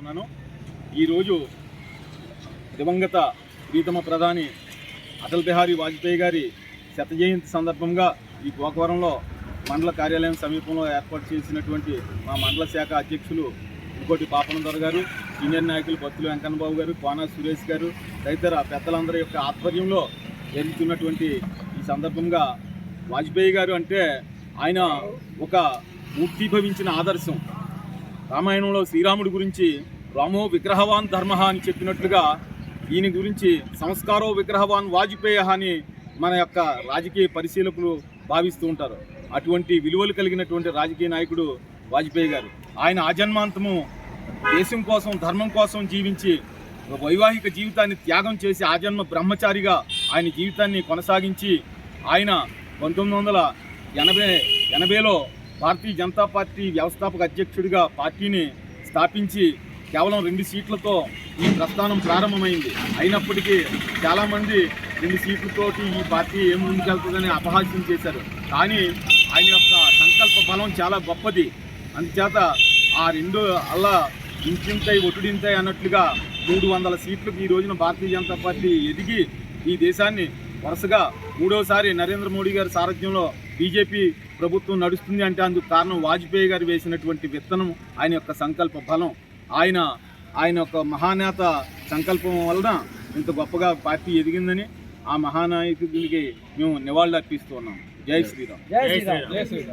తెలియజేస్తున్నాను ఈరోజు దివంగత ప్రీతమ ప్రధాని అటల్ బిహారీ వాజ్పేయి గారి శత జయంతి సందర్భంగా ఈ గోకవరంలో మండల కార్యాలయం సమీపంలో ఏర్పాటు చేసినటువంటి మా మండల శాఖ అధ్యక్షులు ఇంకోటి పాపనందర్ గారు సీనియర్ నాయకులు బత్తులు వెంకన్నబాబు గారు కోనా సురేష్ గారు తదితర పెద్దలందరి యొక్క ఆధ్వర్యంలో జరుగుతున్నటువంటి ఈ సందర్భంగా వాజ్పేయి గారు అంటే ఆయన ఒక మూర్తిభవించిన ఆదర్శం. రామాయణంలో శ్రీరాముడి గురించి రామో విగ్రహవాన్ ధర్మ అని చెప్పినట్లుగా ఈయన గురించి సంస్కారో విగ్రహవాన్ వాజ్పేయ అని మన యొక్క రాజకీయ పరిశీలకులు భావిస్తూ ఉంటారు. అటువంటి విలువలు కలిగినటువంటి రాజకీయ నాయకుడు వాజ్పేయి గారు. ఆయన ఆజన్మాంతము దేశం కోసం ధర్మం కోసం జీవించి వైవాహిక జీవితాన్ని త్యాగం చేసి ఆజన్మ బ్రహ్మచారిగా ఆయన జీవితాన్ని కొనసాగించి ఆయన పంతొమ్మిది వందల ఎనభై ఎనభైలో భారతీయ జనతా పార్టీ వ్యవస్థాపక అధ్యక్షుడిగా పార్టీని స్థాపించి కేవలం రెండు సీట్లతో ఈ ప్రస్థానం ప్రారంభమైంది. అయినప్పటికీ చాలామంది రెండు సీట్లతోటి ఈ పార్టీ ఏం ముందుకెళ్తుందని అపహాస్యం చేశారు. కానీ ఆయన యొక్క సంకల్ప బలం చాలా గొప్పది. అందుచేత ఆ రెండు అల్లా ఇంతింతై ఒటుడింతై అన్నట్లుగా మూడు వందల సీట్లకు ఈ రోజున భారతీయ జనతా పార్టీ ఎదిగి ఈ దేశాన్ని వరుసగా మూడోసారి నరేంద్ర మోడీ గారి సారథ్యంలో బీజేపీ ప్రభుత్వం నడుస్తుంది అంటే అందుకు కారణం వాజ్పేయి గారు వేసినటువంటి విత్తనం ఆయన యొక్క సంకల్ప బలం. ఆయన ఆయన యొక్క మహానేత సంకల్పం వలన ఇంత గొప్పగా పార్టీ ఎదిగిందని ఆ మహానాయకుడికి మేము నివాళులు అర్పిస్తూ ఉన్నాం జై శ్రీరామ్. జై శ్రీరామ్.